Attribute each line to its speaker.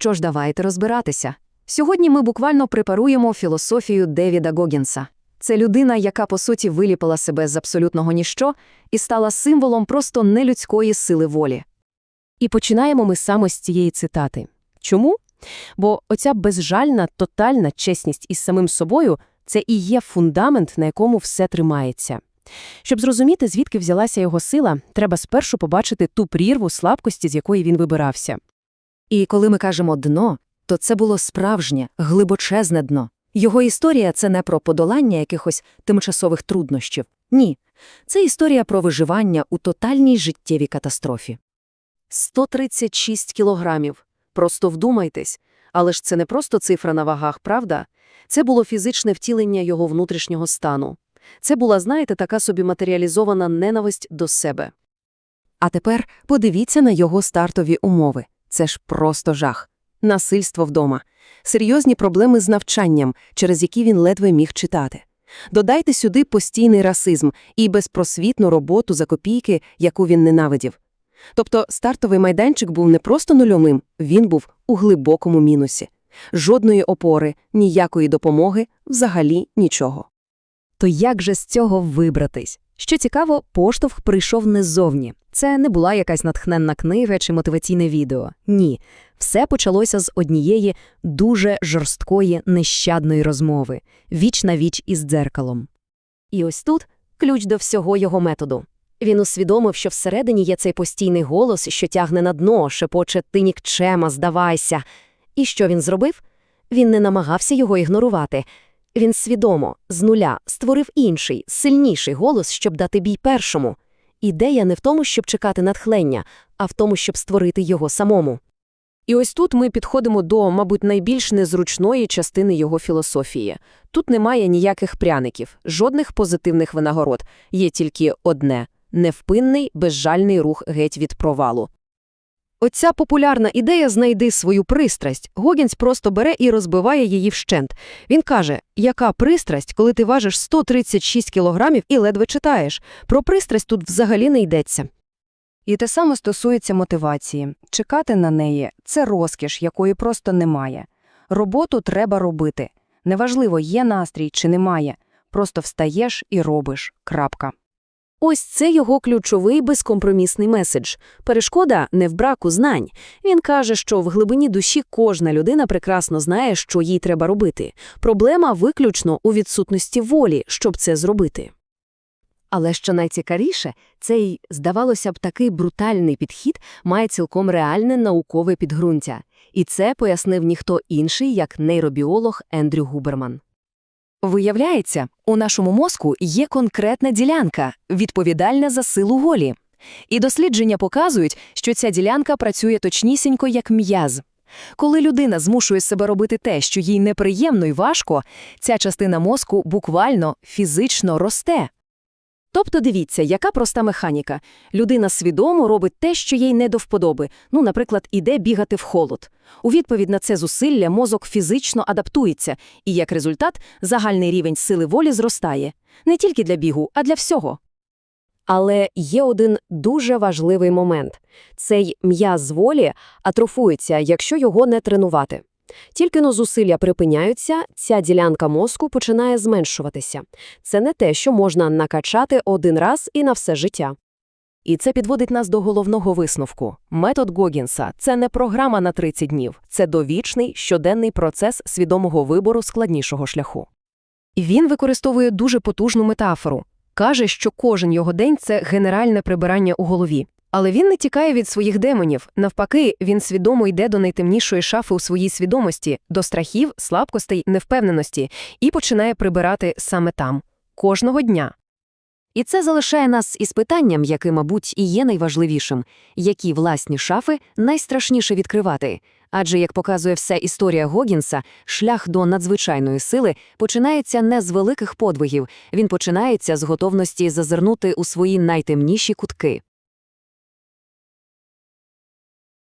Speaker 1: що ж, давайте розбиратися. Сьогодні ми буквально препаруємо філософію Девіда Гогінса. Це людина, яка, по суті, виліпила себе з абсолютного ніщо і стала символом просто нелюдської сили волі.
Speaker 2: І починаємо ми саме з цієї цитати. Чому? Бо оця безжальна, тотальна чесність із самим собою – це і є фундамент, на якому все тримається. Щоб зрозуміти, звідки взялася його сила, треба спершу побачити ту прірву слабкості, з якої він вибирався.
Speaker 1: І коли ми кажемо «дно», то це було справжнє, глибочезне дно. Його історія – це не про подолання якихось тимчасових труднощів. Ні. Це історія про виживання у тотальній життєвій катастрофі. 136 кілограмів. Просто вдумайтесь. Але ж це не просто цифра на вагах, правда? Це було фізичне втілення його внутрішнього стану. Це була, знаєте, така собі матеріалізована ненависть до себе. А тепер подивіться на його стартові умови. Це ж просто жах. Насильство вдома. Серйозні проблеми з навчанням, через які він ледве міг читати. Додайте сюди постійний расизм і безпросвітну роботу за копійки, яку він ненавидів. Тобто стартовий майданчик був не просто нульовим, він був у глибокому мінусі. Жодної опори, ніякої допомоги, взагалі нічого.
Speaker 3: То як же з цього вибратись? Що цікаво, поштовх прийшов не ззовні. Це не була якась натхненна книга чи мотиваційне відео. Ні. Все почалося з однієї дуже жорсткої, нещадної розмови, віч на віч із дзеркалом.
Speaker 1: І ось тут ключ до всього його методу. Він усвідомив, що всередині є цей постійний голос, що тягне на дно, шепоче «ти нікчема, здавайся». І що він зробив? Він не намагався його ігнорувати. Він свідомо, з нуля, створив інший, сильніший голос, щоб дати бій першому. Ідея не в тому, щоб чекати натхнення, а в тому, щоб створити його самому.
Speaker 2: І ось тут ми підходимо до, мабуть, найбільш незручної частини його філософії. Тут немає ніяких пряників, жодних позитивних винагород. Є тільки одне – невпинний, безжальний рух геть від провалу. Оця популярна ідея «знайди свою пристрасть» Гогінс просто бере і розбиває її вщент. Він каже, яка пристрасть, коли ти важиш 136 кілограмів і ледве читаєш? Про пристрасть тут взагалі не йдеться.
Speaker 4: І те саме стосується мотивації. Чекати на неї – це розкіш, якої просто немає. Роботу треба робити. Неважливо, є настрій чи немає. Просто встаєш і робиш. Крапка.
Speaker 1: Ось це його ключовий безкомпромісний меседж. Перешкода не в браку знань. Він каже, що в глибині душі кожна людина прекрасно знає, що їй треба робити. Проблема виключно у відсутності волі, щоб це зробити. Але що найцікавіше, цей, здавалося б, такий брутальний підхід має цілком реальне наукове підґрунтя. І це пояснив ніхто інший, як нейробіолог Ендрю Губерман. Виявляється, у нашому мозку є конкретна ділянка, відповідальна за силу волі. І дослідження показують, що ця ділянка працює точнісінько як м'яз. Коли людина змушує себе робити те, що їй неприємно і важко, ця частина мозку буквально фізично росте. Тобто дивіться, яка проста механіка. Людина свідомо робить те, що їй не до вподоби, ну, наприклад, іде бігати в холод. У відповідь на це зусилля мозок фізично адаптується, і як результат загальний рівень сили волі зростає. Не тільки для бігу, а для всього. Але є один дуже важливий момент. Цей м'яз волі атрофується, якщо його не тренувати. Тільки но зусилля припиняються, ця ділянка мозку починає зменшуватися. Це не те, що можна накачати один раз і на все життя. І це підводить нас до головного висновку. Метод Гогінса – це не програма на 30 днів, це довічний, щоденний процес свідомого вибору складнішого шляху. І він використовує дуже потужну метафору. Каже, що кожен його день – це генеральне прибирання у голові. Але він не тікає від своїх демонів. Навпаки, він свідомо йде до найтемнішої шафи у своїй свідомості, до страхів, слабкостей, невпевненості і починає прибирати саме там, кожного дня. І це залишає нас із питанням, яке, мабуть, і є найважливішим які власні шафи найстрашніше відкривати. Адже, як показує вся історія Гогінса, шлях до надзвичайної сили починається не з великих подвигів, він починається з готовності зазирнути у свої найтемніші кутки.